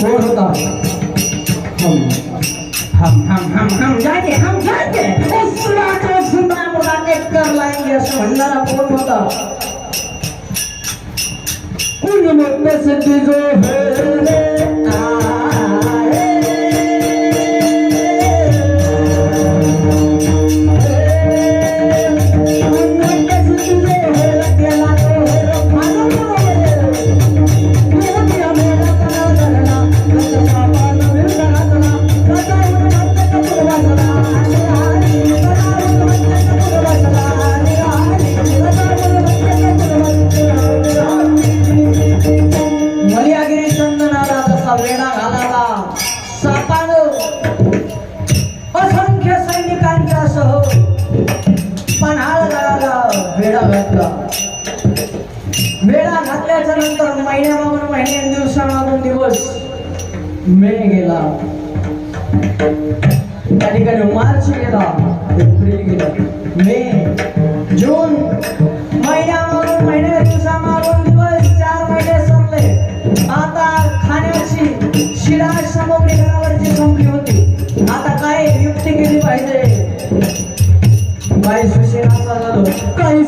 कोण होता हम हम हम हम हम जाएंगे हम जाएंगे उस राजा सुना मुरादे कर लाएंगे असं म्हणणारा कोण होता उनमें से जो है चंदनाला जसा वेढा घालावा. सापानं असंख्य सैनिकांच्या सह पन्हाळगडाला वेढा घातला. वेढा घातल्याच्या नंतर महिन्यामागून महिने दिवसामागून दिवस मे गेला. त्या ठिकाणी मार्च गेला एप्रिल गेला. मे जून महिन्यामागून महिने दिवसामागून दिवस चार महिने संपले.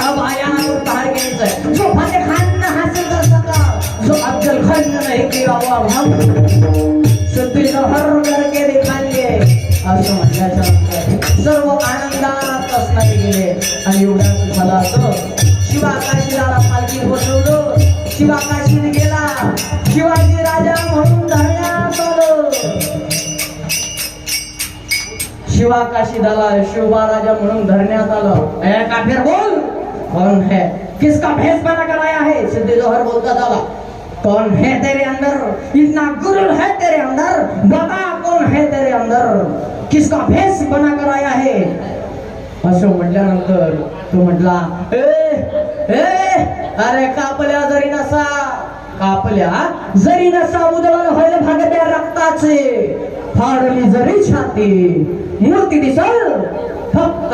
अब आया तो बाहर घ्यायचं जो फतेह खान हासिल कर सका जो अफजल खान हम करके असं सर्व आनंदात असणारे गेले आणि एवढ्याच झालं असं. शिवाकाशीला पालखी बसवलं. गेला. शिवाजी राजा म्हणून धरण्यात आलं. शिवाकाशी झाला शिवबा राजा म्हणून धरण्यात आलं. ए बोल. कौन है? किसका भेष बना कर आया है? सिद्धि जोहर बोलता दादा कौन है तेरे अंदर? इतना गुरुल है तेरे अंदर? बता कौन है तेरे अंदर? किसका भेष बना कर आया है? असं म्हटल्यानंतर तो म्हटला ए ए अरे कापल्या जरी नसा कापल्या जरी नसा उदळण होईल भागत्या रक्ताचे. फाडली जरी छाती मूर्ती दिसल